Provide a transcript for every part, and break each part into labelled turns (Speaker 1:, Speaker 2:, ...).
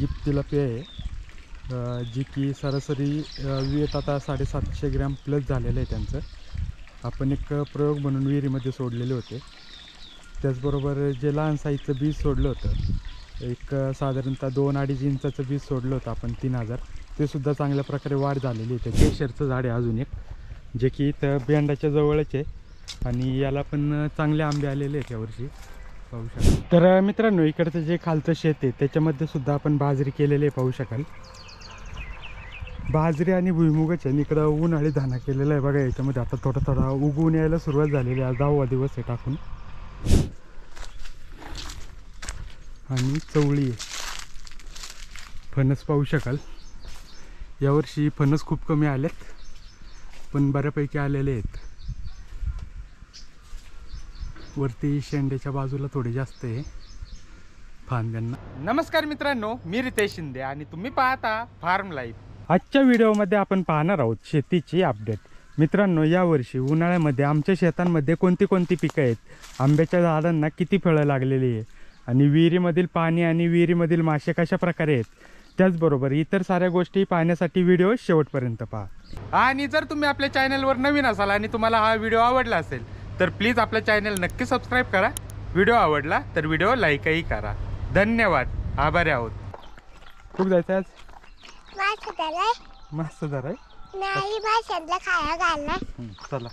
Speaker 1: Gift tilapia आहे. जी की सरासरी अ, आता साडेसातशे ग्रॅम प्लस झालेलं आहे त्यांचं. आपण एक प्रयोग म्हणून विहिरीमध्ये सोडलेले होते. त्याचबरोबर जे लहान साईजचं बीज सोडलं होतं एक साधारणतः दोन अडीच इंचाचं बीज सोडलं होतं आपण तीन हजार. ते सुद्धा चांगल्या प्रकारे वाढ झालेली आहे. ते केशरचं झाड आहे अजून एक जे की इथं बेंडाच्या जवळच आहे. आणि याला पण चांगले आंबे आलेले आहेत यावर्षी पाहू शकाल तर मित्रांनो इकडचं जे खालचं शेत आहे त्याच्यामध्ये सुद्धा आपण बाजरी केलेली आहे पाहू शकाल. बाजरी आणि भुईमुगाचे आणि इकडं उन्हाळी धाना केलेला आहे बघा याच्यामध्ये आता थोडा थोडा उगवून यायला सुरुवात झालेली आहे. दहावा दिवस आहे टाकून. आणि चवळी आहे. फणस पाहू शकाल. यावर्षी फणस खूप कमी आलेत पण बऱ्यापैकी आलेले आहेत. वरती शेंड्याच्या बाजूला थोडे जास्त आहे. फांद्यांना. नमस्कार मित्रांनो मी रितेश शिंदे आणि तुम्ही पाहता फार्म लाईफ. आजच्या व्हिडिओमध्ये आपण पाहणार आहोत शेतीची अपडेट. मित्रांनो यावर्षी उन्हाळ्यामध्ये आमच्या शेतांमध्ये कोणती कोणती पिकं आहेत? आंब्याच्या झाडांना किती फळं लागलेली आहे? आणि विहिरीमधील पाणी आणि विहिरीमधील मासे कशा प्रकारे आहेत? त्याचबरोबर इतर साऱ्या गोष्टी पाहण्यासाठी व्हिडिओ शेवटपर्यंत पहा. आणि जर तुम्ही आपल्या चॅनलवर नवीन असाल आणि तुम्हाला हा व्हिडिओ आवडला असेल तर प्लीज आपल्या चॅनल नक्की सबस्क्राईब करा. व्हिडिओ आवडला तर व्हिडिओ लाईकही करा. धन्यवाद. आभारी आहोत. कुठं जायचं आज? मस्त जरा आहे
Speaker 2: नाही भाषणला खाया घालला
Speaker 1: हं, चला.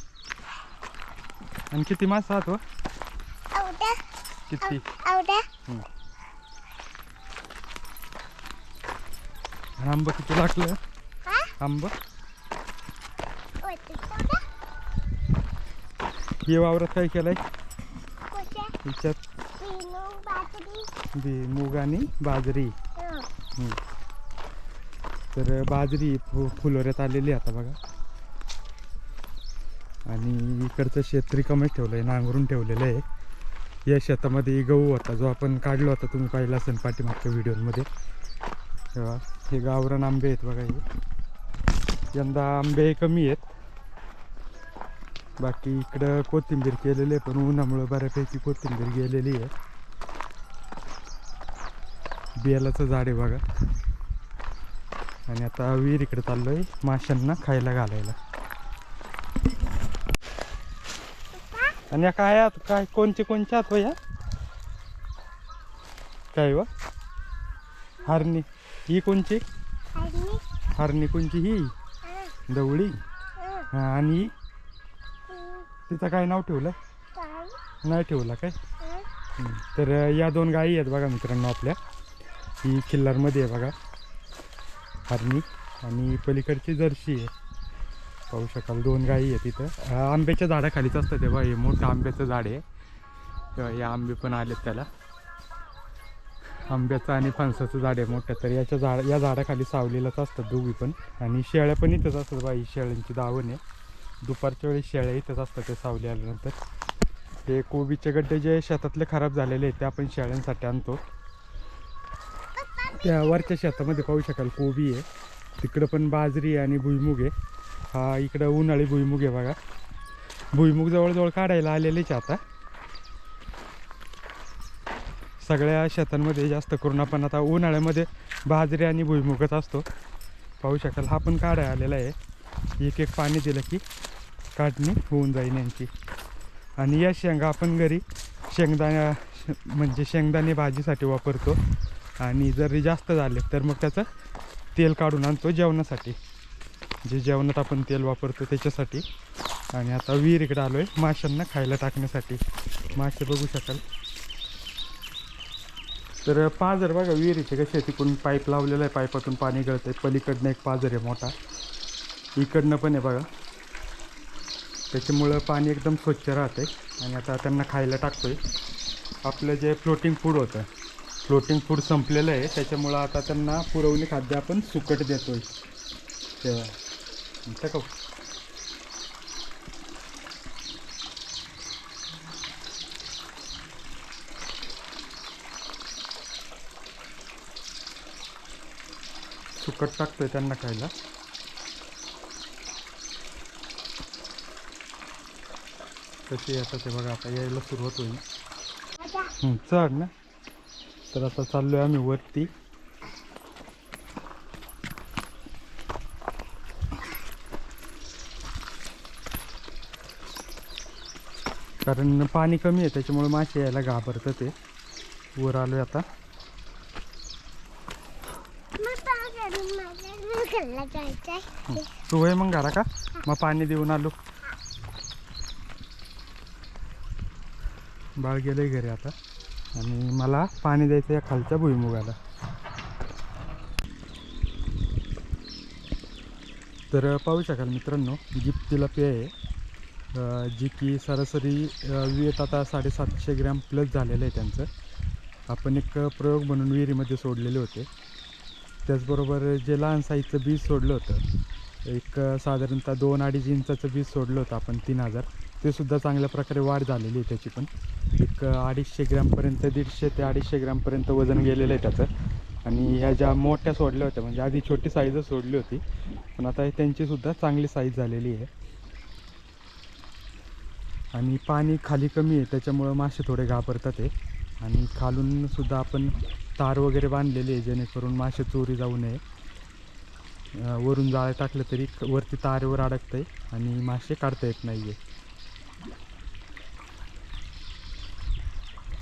Speaker 1: आणि किती मास आहात हो? किती? आंबा किती लागलं?
Speaker 2: हा?
Speaker 1: आंबा? हे वावरात काय केलंय? याच्यात? मूग आणि बाजरी. तर बाजरी फु फुलोऱ्यात आलेली आहे आता बघा. आणि इकडचं शेत रिकामच ठेवलं आहे नांगरून ठेवलेलं आहे. या शेतामध्ये गहू होता जो आपण काढला होता तुम्ही पाहिला असेल पाठीमागच्या व्हिडिओमध्ये. तेव्हा हे गावरान आंबे आहेत बघा हे. यंदा आंबे कमी आहेत. बाकी इकडं कोथिंबीर केलेली आहे पण उन्हामुळं बऱ्यापैकी कोथिंबीर गेलेली आहे. बेलाचं झाड आहे बघा. आणि आता विहीर इकडे चाललो आहे माशांना खायला घालायला. आणि या काय आहात? काय कोणचे कोणचे आहात हो या? काय वा हरणी. ही कोणची? हरणी. कोणची ही?
Speaker 2: हं,
Speaker 1: दवळी.
Speaker 2: हं,
Speaker 1: हा, आणि ही?
Speaker 2: हं,
Speaker 1: तिचं काय नाव ठेवलं? नाही ठेवलं काय?
Speaker 2: हं.
Speaker 1: तर या दोन गायी आहेत बघा मित्रांनो आपल्या. ही खिल्लारमध्ये आहे बघा. हरणी आणि पलीकडची जर्सी आहे. पाहू शकाल दोन गायी आहेत तिथं अ, आंब्याच्या झाडाखालीच असतं ते बघा हे मोठं आंब्याचं झाड आहे. तेव्हा हे आंबे पण आलेत त्याला. आंब्याचं आणि फणसाचं झाड आहे मोठं. तर याच्या झाड या झाडाखाली सावलीलाच असतात दोघी पण. आणि शेळ्या पण इथंच असतात बाई शेळ्यांची दावण आहे. दुपारच्या वेळी शेळ्या इथंच असतात ते सावली आल्यानंतर. ते कोबीचे गड्डे जे शेतातले खराब झालेले आहेत ते आपण शेळ्यांसाठी आणतो. त्या वरच्या शेतामध्ये पाहू शकाल कोबी आहे. तिकडं पण बाजरी आहे आणि भुईमुग आहे. हा इकडं उन्हाळी भुईमुग आहे बघा. भुईमुग जवळजवळ काढायला आलेलेच आहे आता. सगळ्या शेतांमध्ये जास्त करून आपण आता उन्हाळ्यामध्ये बाजरी आणि भुईमुगच असतो. पाहू शकाल हा पण काढायला आलेला आहे. एक एक पाणी दिलं की काढणी होऊन जाईल यांची. आणि या शेंगा आपण घरी शेंगदाण्या म्हणजे शेंगदाणे भाजीसाठी वापरतो. आणि जर जास्त झाले तर मग त्याचं तेल काढून आणतो जेवणासाठी. जे जेवणात आपण तेल वापरतो त्याच्यासाठी. आणि आता विहीर इकडे आलो आहे माशांना खायला टाकण्यासाठी. मासे बघू शकाल. तर पाजर बघा विहिरीचे कसे तिकडून पाईप लावलेला आहे. पाईपातून पाणी गळतं आहे पलीकडनं एक पाझर आहे मोठा. इकडनं पण आहे बघा. त्याच्यामुळं पाणी एकदम स्वच्छ राहते आणि आता त्यांना खायला टाकतोय. आपलं जे फ्लोटिंग फूड होतं फ्लोटिंग फूड संपलेलं आहे. त्याच्यामुळं आता त्यांना पुरवणी खाद्य आपण सुकट देतोय. तेव्हा का सुकट टाकतो आहे त्यांना खायला. कशी येतात ते बघा आता यायला सुरुवात होईल. चढ ना. तर आता चाललोय आम्ही वरती. कारण पाणी कमी आहे त्याच्यामुळे मासे यायला घाबरत ते वर आलोय आता. तू वय मग घरा का? मग पाणी देऊन आलो. बाळ गेलंय घरी आता. आणि मला पाणी द्यायचं या खालच्या भुईमुगाला. तर पाहू शकाल मित्रांनो जीप तिलापी आहे. जी की सरासरी अं, आता साडेसातशे ग्रॅम प्लस झालेलं आहे त्यांचं. आपण एक प्रयोग म्हणून विहिरीमध्ये सोडलेले होते. त्याचबरोबर जे लहान साईजचं बीज सोडलं होतं एक साधारणतः दोन अडीच इंचाचं बीज सोडलं होतं आपण तीन हजार. ते सुद्धा चांगल्या प्रकारे वाढ झालेली आहे त्याची पण. एक अडीचशे ग्रॅमपर्यंत दीडशे ते अडीचशे ग्रॅमपर्यंत वजन गेलेलं आहे त्याचं. आणि ह्या ज्या मोठ्या सोडल्या होत्या म्हणजे आधी छोटी साईजच सोडली होती पण आता त्यांचीसुद्धा चांगली साईज झालेली आहे. आणि पाणी खाली कमी आहे त्याच्यामुळं मासे थोडे घाबरतात आहे आणि खालून सुद्धा आपण तार वगैरे बांधलेली आहे जेणेकरून मासे चोरी जाऊ नये. वरून जाळं टाकलं तरी वरती तारेवर अडकतंय आणि मासे काढता येत नाही आहे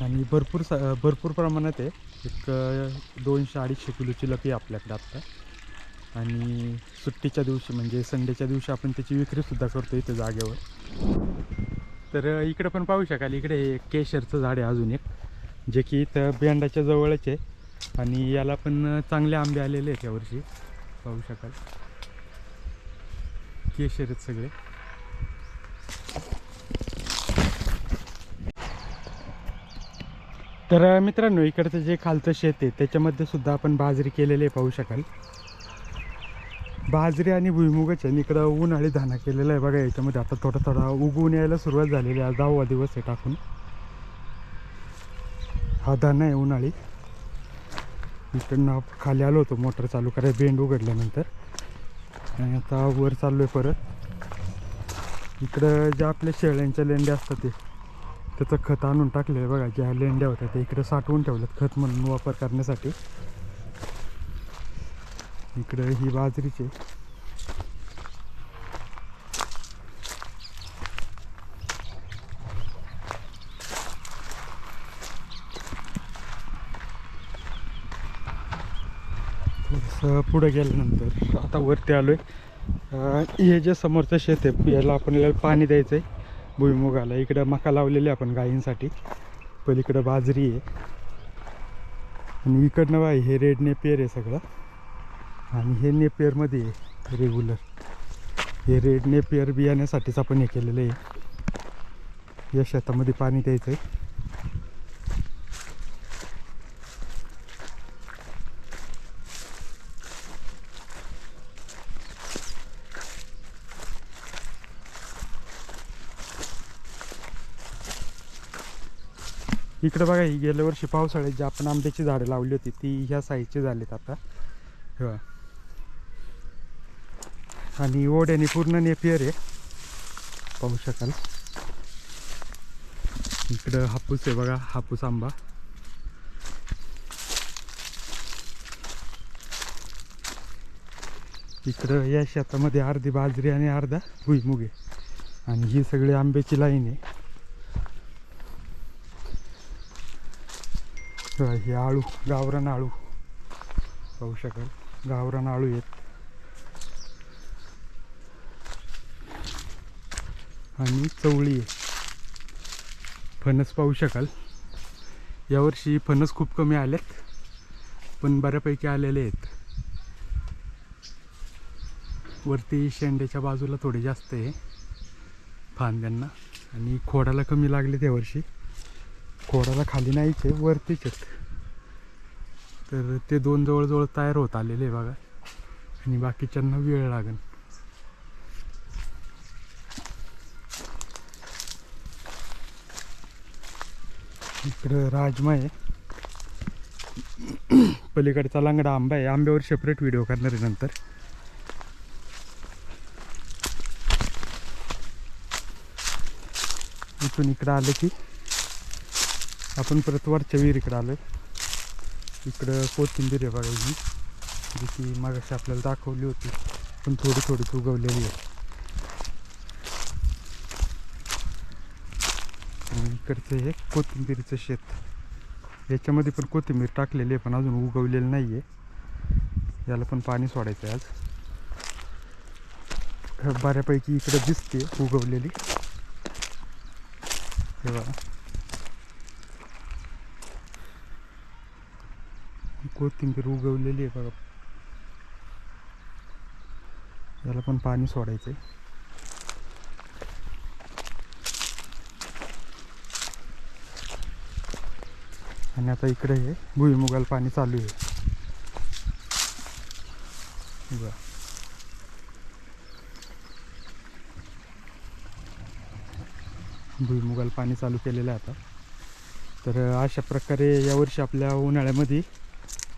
Speaker 1: आणि भरपूर स भरपूर प्रमाणात आहे. एक दोनशे अडीचशे किलोची लपी आहे आपल्याकडे आत्ता आणि सुट्टीच्या दिवशी म्हणजे संडेच्या दिवशी आपण त्याची विक्रीसुद्धा करतो इथे जागेवर. तर इकडं पण पाहू शकाल इकडे हे केशरचं झाड आहे अजून एक जे की इथं बेंडाच्या जवळच आहे. आणि याला पण चांगले आंबे आलेले आहेत यावर्षी पाहू शकाल. केशर आहेत सगळे. तर मित्रांनो इकडचं जे खालचं शेत आहे त्याच्यामध्ये सुद्धा आपण बाजरी केलेली आहे पाहू शकाल. बाजरी आणि भुईमुगच आहे आणि इकडं उन्हाळी धाना केलेला आहे बघा याच्यामध्ये आता थोडा थोडा उगवून यायला सुरुवात झालेली आहे. आज दहावा दिवस आहे टाकून. हा धाना आहे उन्हाळी. इकडनं खाली आलो होतो मोटर चालू करायला बेंड उघडल्यानंतर. आणि आता वर चाललो आहे परत. इकडं ज्या आपल्या शेळ्यांच्या लेंड्या असतात ते. त्याचं खत आणून टाकलं आहे बघा ज्या लेंड्या होत्या त्या इकडे साठवून ठेवल्यात खत म्हणून वापर करण्यासाठी. इकडं ही बाजरीची थोडंसं पुढं गेल्यानंतर आता वरती आलो आहे हे जे समोरचं शेत आहे याला आपल्याला पाणी द्यायचं आहे भुईमुगाला इकडं मका लावलेली आहे आपण गायींसाठी. पलीकडं बाजरी आहे. आणि इकडनं बाई हे रेड नेपियर आहे सगळं. आणि हे नेपियरमध्ये आहे रेग्युलर हे रेड नेपियर बियाण्यासाठीच आपण हे केलेलं आहे. या शेतामध्ये पाणी द्यायचं आहे इकडं बघा ही गेल्या वर्षी पावसाळ्यात जी आपण आंब्याची झाडं लावली होती ती ह्या साईजची झालीत आता. आणि ओढ्याने पूर्ण नेपियर आहे. पाहू शकाल. इकडं हापूस आहे बघा हापूस आंबा. इकडं या शेतामध्ये अर्धी बाजरी आणि अर्धा भुईमुग आहे. आणि ही सगळी आंब्याची लाईन आहे. हे आळू गावरान आळू. पाहू शकाल. गावरान आळू आहेत. आणि चवळी आहे. फणस पाहू शकाल. यावर्षी फणस खूप कमी आलेत पण बऱ्यापैकी आलेले आहेत. वरती शेंड्याच्या बाजूला थोडे जास्त आहे फांद्यांना आणि खोडाला कमी लागले त्यावर्षी खोडाला खाली नाहीच आहे वरतीच. आहेत तर ते दोन जवळजवळ तयार होत आलेले आहे बघा. आणि बाकीच्यांना वेळ लागेल. इकडं राजमा आहे. पलीकडचा लांगडा आंबा आहे. आंब्यावर सेपरेट व्हिडिओ करणार आहे नंतर. इथून इकडं आलं की आपण परत वरच्या विहिरीकडे आलो आहे इकडं कोथिंबीर आहे बघा ही जी की मागाशी आपल्याला दाखवली होती पण थोडी थोडी उगवलेली आहे. इकडचं हे कोथिंबीरचं शेत. याच्यामध्ये पण कोथिंबीर टाकलेली आहे पण अजून उगवलेलं नाही आहे याला पण पाणी सोडायचं आहे आज. बऱ्यापैकी इकडं दिसते उगवलेली. तेव्हा कोथिंबीर उगवलेली आहे बघा. याला पण पाणी सोडायचं आहे आणि आता इकडे हे भुईमुगाला पाणी चालू आहे. बघा. भुईमुगाला पाणी चालू केलेलं आहे आता. तर अशा प्रकारे यावर्षी आपल्या उन्हाळ्यामध्ये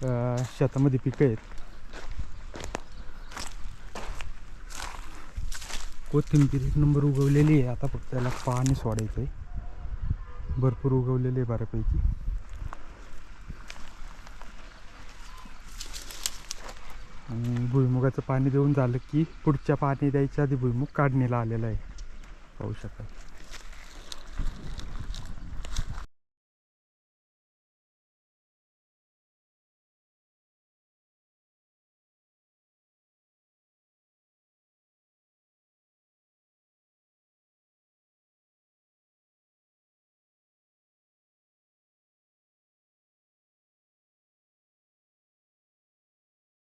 Speaker 1: शेतामध्ये पिकं आहेत. कोथिंबीर एक नंबर उगवलेली आहे. आता फक्त त्याला पाणी सोडायचं आहे भरपूर उगवलेली आहे बऱ्यापैकी. आणि भुईमुगाचं पाणी देऊन झालं की पुढच्या पाणी द्यायच्या आधी भुईमुग काढणीला आलेला आहे. पाहू शकाल.